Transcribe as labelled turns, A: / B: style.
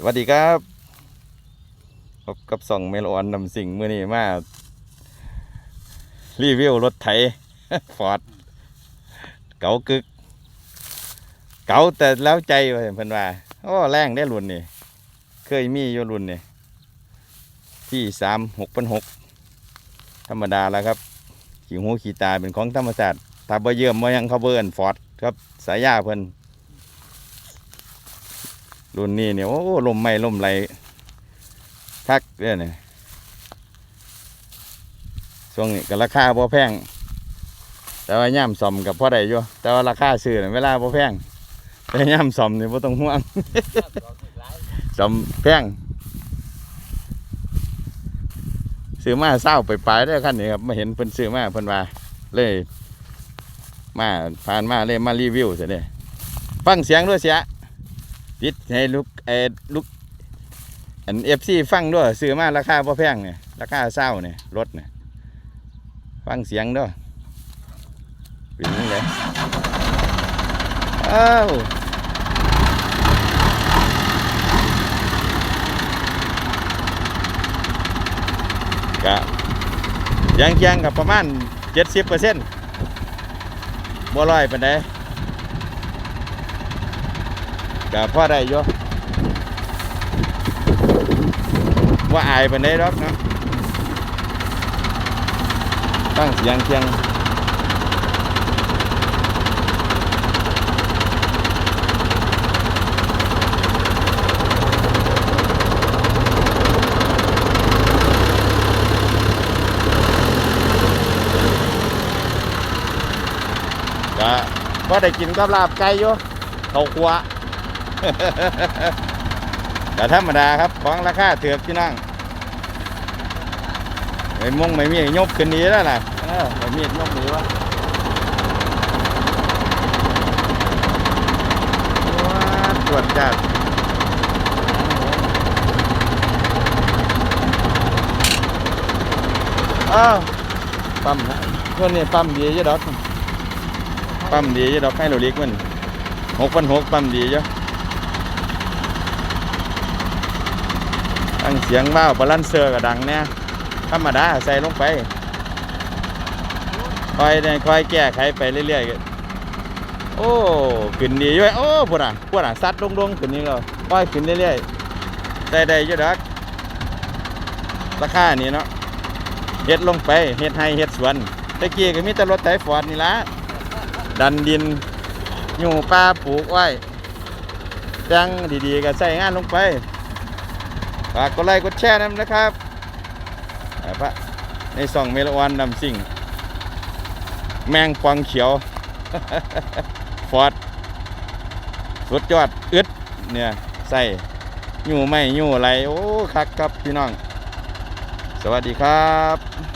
A: สวัสดีครับพบกับส่องเมลออนนำสิ่งมื่อนี้มา รีวิวรถไถฟอร์ดเก๋ากึก เก๋าแต่แล้วใจเพิ่อนว่าโอ้แรงได้รุ่นนี่ เคยมีอยู่รุ่นนี่ที่สามหกพันหกธรรมดาแล้วครับขี่หูขี่ตาเป็นของธรรมศาตร์ถ้าบ่เยี่ยมบ่หยังเขาเบิ่นฟอร์ดครับสายยาเพิ่อน รุ่นนี้เนี่ยโอ้ลมไม่ลมไหลคักเด้อเนี่ช่วงนี้ก็ราคาบ่แพง แต่ว่าย่ามซ่อมกับพ่อได้อยู่แต่ว่าราคาซื้อน่ะเวลาบ่แพงแต่ย่ามซ่อมนี่บ่ต้องห่วงซ่อมแพงซื้อมาเศร้าไปปลายได้อคันนี้ครับมาเห็นเพิ่นซื้อมาเพิ่นว่าเลย มาผ่านมาเลยมารีวิวเสียเด้ฟังเสียงด้วยเสีย ติดให้ลูกเออลูกอันเอฟซีฟังด้วยซื้อมาราคาพอแพงเนี่ยราคาเศร้าเนี่ยรถเนี่ยฟังเสียงด้วยเป็นยังไงอ้าวกะยังยังกับประมาณเจ็ดสิบเปอร์เซ็นต์บ่ร้อยปานใด กะพอได้อยู่ว่าอายปานใดดอกเนาะตั้งเสียงเคียงกะพอได้กินกับลาบไก่อยู่เขาครัว แต่ธรรมดาครับของราคาเถือกพี่น้องไม่มงไม่มียกขึ้นนี้แล้วนะเออไม่มียกนี้วะว้าตรวจจัดอ้าวปั๊มฮะคนนี้ปั๊มดีเยอะดอกปั๊มดีเยอะดอกให้เราเล็กมันหกพันหกปั๊มดีเยอะ ตั้งเสียงว้าวบาลานเซอร์ก็ดังเนี่ยธรรมดาใส่ลงไปคอยเนี่ยคอยแก้ไขไปเรื่อยๆโอ้ขึ้นดีอยู่เว้ยโอ้พวกน่ะพวกน่ะซัดลงๆขึ้นนี่ก็คอยขึ้นเรื่อยๆได้ได้ๆอยู่ดักราคานี่เนาะเฮ็ดลงไปเฮ็ดให้เฮ็ดสวนตะกี้ก็มีแต่รถไถฟอร์ดนี่ละดันดินอยู่ป่าปลูกไว้จังดีๆก็ใส่งานลงไป ฝากกดไลค์กดแชร์นำนะครับพระในส่องเมลวันนำสิ่ง แมงปองเขียว ฟอดสุดยอดอึดเนี่ยใส่ยู่ไม่ยู่อะไรโอ้คักครับพี่น้อง สวัสดีครับ